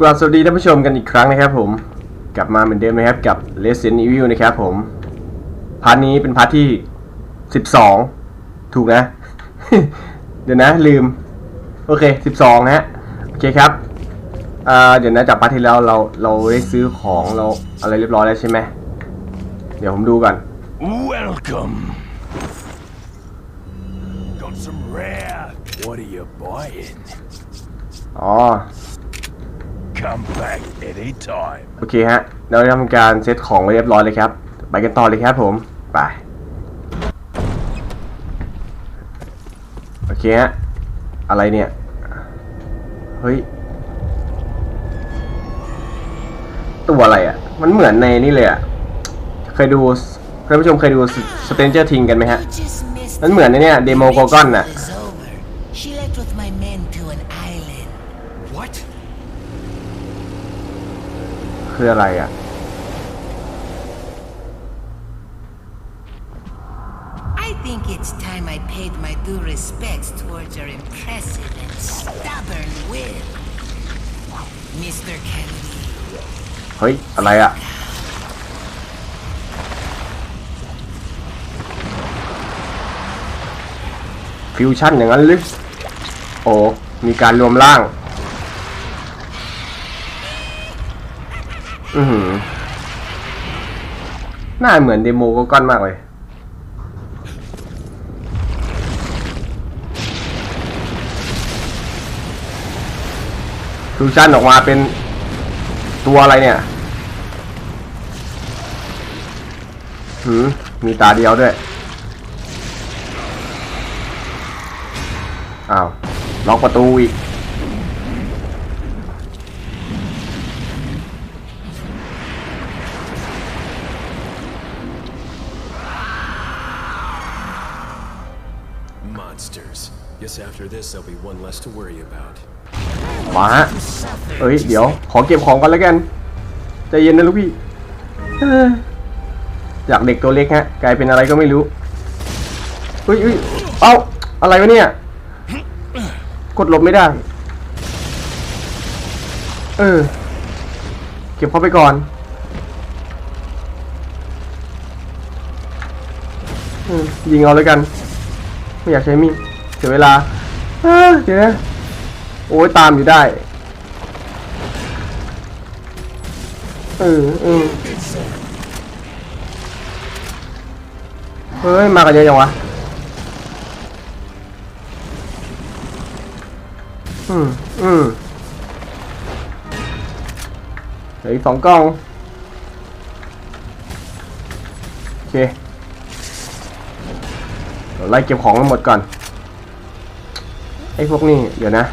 กราบสวัสดีท่านผู้ชมกันอีกครั้งนะครับผมกลับมาเหมือนเดิมนะครับกับ Resident Evil นะครับผมพาร์ทนี้เป็นพาร์ทที่ 12 ถูกนะ เดี๋ยวนะลืม โอเค 12 ฮะ โอเคครับอ่าเดี๋ยวนะจากพาร์ทที่แล้วเราเราได้ซื้อของเราอะไรเรียบร้อยแล้วใช่ไหมเดี๋ยวผมดูก่อน Welcome. Got some rare. What are you buying? อ๋อ Come back anytime. โอเคฮะ เราได้ทำการเซตของไว้เรียบร้อยเลยครับ ไปกันต่อเลยครับผม ไป โอเคฮะ อะไรเนี่ย เฮ้ย ตัวอะไรอะ่ะ มันเหมือนในนี่เลยอะ่ะ เคยดูท่านผู้ชมเคยดู Stranger Things กันไหมฮะ Just missed มันเหมือนในเนี่ย Demogorgon น่ะ is over. She คืออะไรอะ I think it's time I paid my due respects towards your impressive and stubborn will. Mr. Kennedy, เฮ้ย อะไรอะ ฟิวชั่นอย่างนั้นหรือโอ้มีการรวมร่าง อือหือหน้าเหมือนเดโมก็ก้อนมากเลย ฟิวชั่นออกมาเป็นตัวอะไรเนี่ย หืมมีตาเดียวด้วย อ้าว ล็อกประตูอีก Monsters. Guess after this, there'll be one less to worry about. มาฮะเอ้ย เดี๋ยว ขอเก็บของก่อนแล้วกัน ใจเย็นนะลูกพี่เอ้ยจากเด็กตัวเล็กฮะ กลายเป็นอะไรก็ไม่รู้เฮ้ยเฮ้ยเอ้า อะไรวะเนี่ย กดหลบไม่ได้ เออ เก็บเข้าไปก่อน อืมยิงเอาแล้วกัน ไม่อยากใช้มีดเสียเวลาเดี๋ยวนะโอ้ยตามอยู่ได้เออเออเฮ้ย มากันเยอะจังวะอืมอืมเหลืออีกสองกล้อง โอเก๋ ไล่เก็บของทั้งหมดก่อน ไอ้พวกนี้เดี๋ยวนะ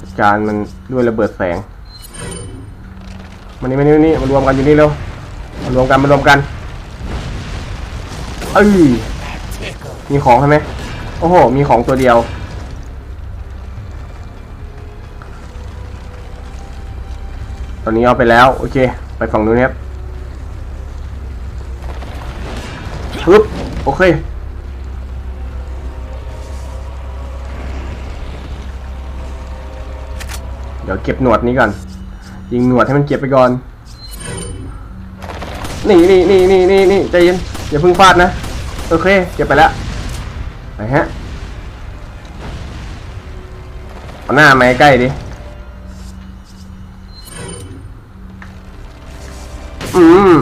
จัดการมันด้วยระเบิดแสงมันนี่มันนี่มันนี่มารวมกันอยู่นี่เร็วมารวมกันมารวมกันเอ้ยมีของใช่ไหมโอ้โห มีของตัวเดียว ตอนนี้เอาไปแล้ว โอเค ไปฝั่งนู้นครับปึ๊บ โอเค เดี๋ยวเก็บหนวดนี้ก่อน ยิงหนวดให้มันเก็บไปก่อน นี่นี่นี่นี่นี่นี่ใจเย็นอย่าเพิ่งฟาดนะ โอเค เก็บไปแล้ว ไปฮะ เอาหน้ามาใกล้ดิ อืม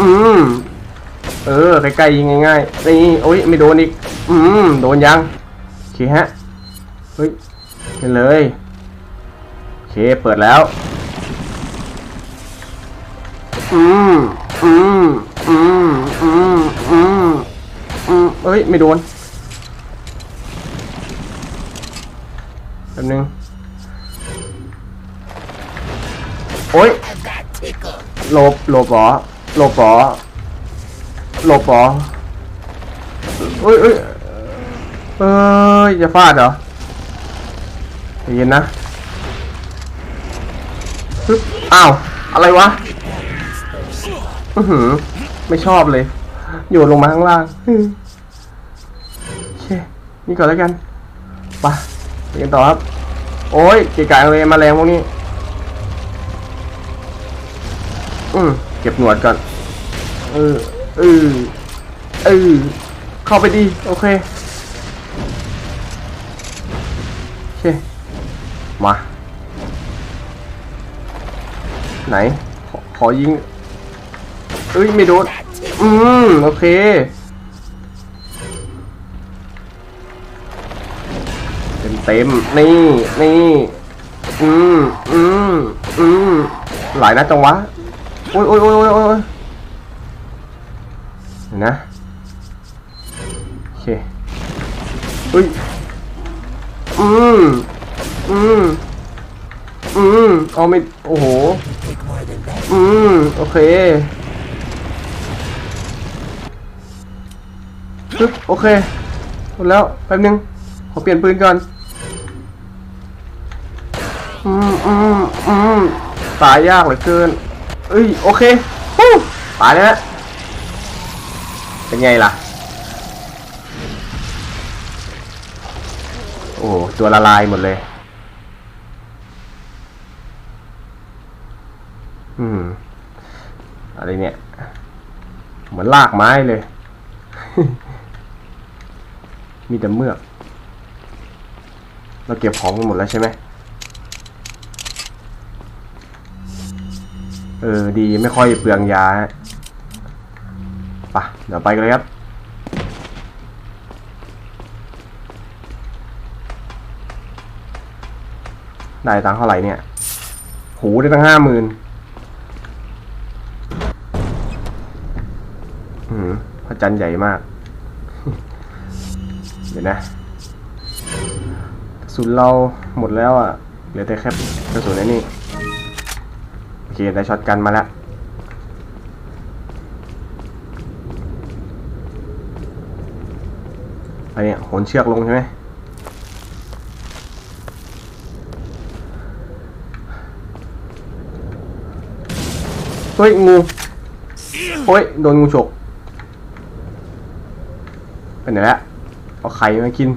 อืม เออใกล้ๆยิงง่ายๆนี่โอ้ยไม่โดนอีก อืมโดนยังโอเคฮะ เฮ้ยเห็นเลยโอเคเปิดแล้ว อืมอืมอืมอืมอืมอืมเอ้ยไม่โดนแป๊บนึงโอ้ยหลบหลบหรอหลบหรอ หลบเหรอเอ้ยเอ้ยเอ้ยจะฟาดเหรอใจเย็นนะปึ๊บอ้าว อะไรวะอือหือ ไม่ชอบเลยโยนลงมาข้างล่างอืมโอเคนี่ก่อนแล้วกันไปไปกันต่อครับ โอ้ยเกะกะเลยมาแรงพวกนี้ อืมเก็บหนวดก่อน เออ เออเออเข้าไปดีโอเคโอเคมาไหนขอขอยิงเอ้ยไม่โดนอืมโอเคเต็มเต็มนี่นี่อืมอืมอืมหลายนัดจังวะโอ้ยโอ้ยโอ้ยโอ้ย นะโอเคเฮ้ยอืมอืมอืมเอาไม่โอ้โหอืมโอเคโอเคหมดแล้วแป๊บนึงขอเปลี่ยนปืนก่อนอืมอืมอืมตายยากเหลือเกินเอ้ยโอเคฮู้ตายแล้ว เป็นไงล่ะ โอ้ตัวละลายหมดเลย อืม อะไรเนี่ย เหมือนลากไม้เลย มีแต่เมือก เราเก็บของกันหมดแล้วใช่ไหมเออ ดีไม่ค่อยเปลืองยาฮะไปะ เดี๋ยวไปกันเลยครับ ได้ตังค์เท่าไหร่เนี่ยโหได้ตั้งห้าหมื่นอืมพระจันทร์ใหญ่มาก เดี๋ยวนะกระสุนเราหมดแล้วอะ เหลือแต่แค่กระสุนไอ้นี่ โอเค ได้ช็อตกันมาแล้ว อะไรเนี่ยโหนเชือกลงใช่ไหมเฮ้ยงูโอ้ยโดนงูฉกไปไหนละเอาไข่มากิน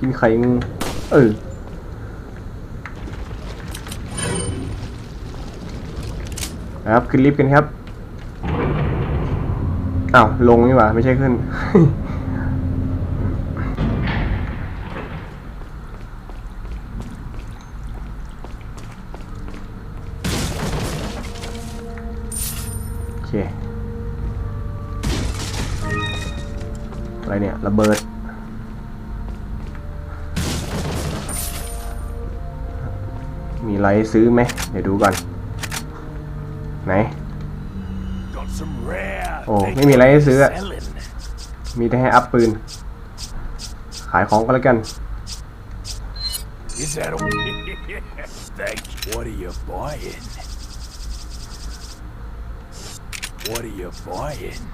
กินไข่งูเออครับขึ้นลิฟต์กันครับอ้าวลงนี่หว่าไม่ใช่ขึ้น เค อะไรเนี่ย ระเบิด มีอะไรให้ซื้อไหม เดี๋ยวดูก่อน ไหน Got some rare. Oh, things maybe like this, is it? selling. มีแต่ให้อัพปืน ขายของก็แล้วกัน Is that all? Thank you. What are you buying? What are you buying?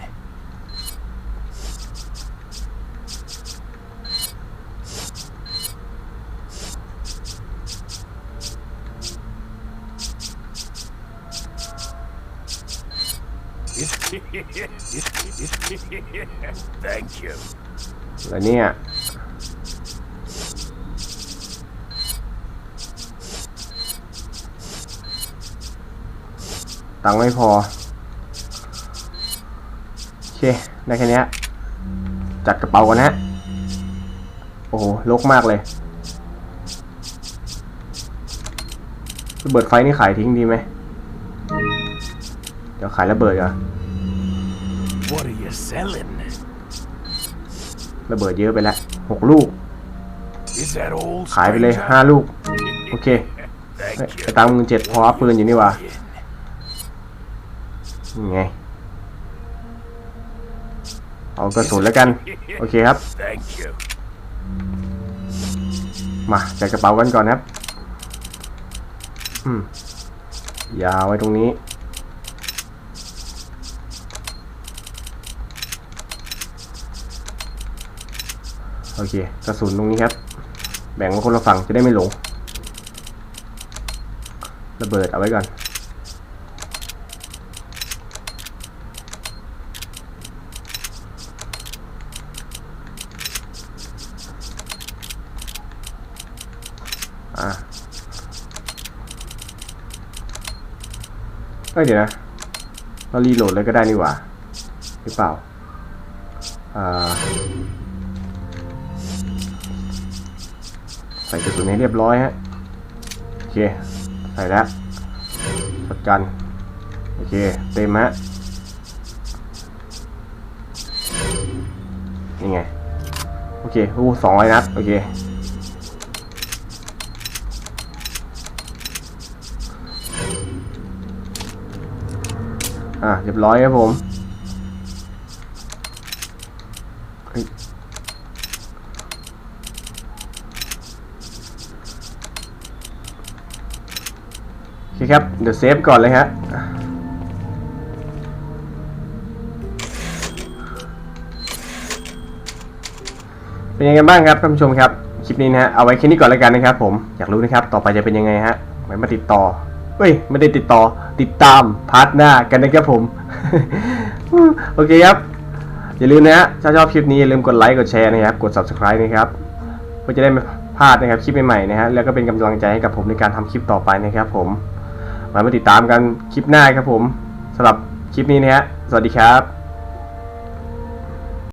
Thank you. แล้วเนี่ย ตังค์ไม่พอ โอ เคได้แค่เนี้ยจัดกระเป๋ากันนะโอ้โหลกมากเลยระเบิดไฟนี่ขายทิ้งดีไหมเดี๋ยวขายระเบิดก่อน What are you selling? ระเบิดเยอะไปแล้วหกลูก Is that all? ขายไปเลย stranger? ห้าลูก โอเค Thank เฮ้ย you. ไปตามมือเจ็ดพออัพปืนอยู่นี่หว่านี่ไง เอากระสุนแล้วกัน โอเคครับ มาจัดกระเป๋ากันก่อนครับอืมยาวไว้ตรงนี้ โอเค กระสุนตรงนี้ครับ แบ่งไว้คนละฝั่งจะได้ไม่หลง ระเบิดเอาไว้ก่อน เฮ้ยเดี๋ยวนะเรารีโหลดเลยก็ได้นี่หว่าหรือเปล่าอ่าใส่กระสุนให้เรียบร้อยฮะโอเคใส่แล้วช็อกันโอเคเต็มฮะนี่ไงโอเคโอ้สองร้อยนัดโอเค อะเรียบร้อยครับผมโอเคครับ เดี๋ยวเซฟก่อนเลยฮะเป็นยังไงบ้างครับท่านผู้ชมครับ คลิปนี้นะฮะเอาไว้แค่นี้ก่อนแล้วกันนะครับผมอยากรู้นะครับ ต่อไปจะเป็นยังไงฮะไว้มาติดต่อ เฮ้ยไม่ได้ติดต่อติดตามพาร์ทหน้ากันนะครับผม โอเคครับ อย่าลืมนะฮะถ้าชอบคลิปนี้อย่าลืมกดไลค์กดแชร์นะครับ กด subscribe นะครับเพื่อจะได้ไม่พลาดนะครับคลิปใหม่ๆนะฮะแล้วก็เป็นกำลังใจให้กับผมในการทำคลิปต่อไปนะครับผมมามาติดตามกันคลิปหน้าครับผมสำหรับคลิปนี้นะฮะสวัสดีครับ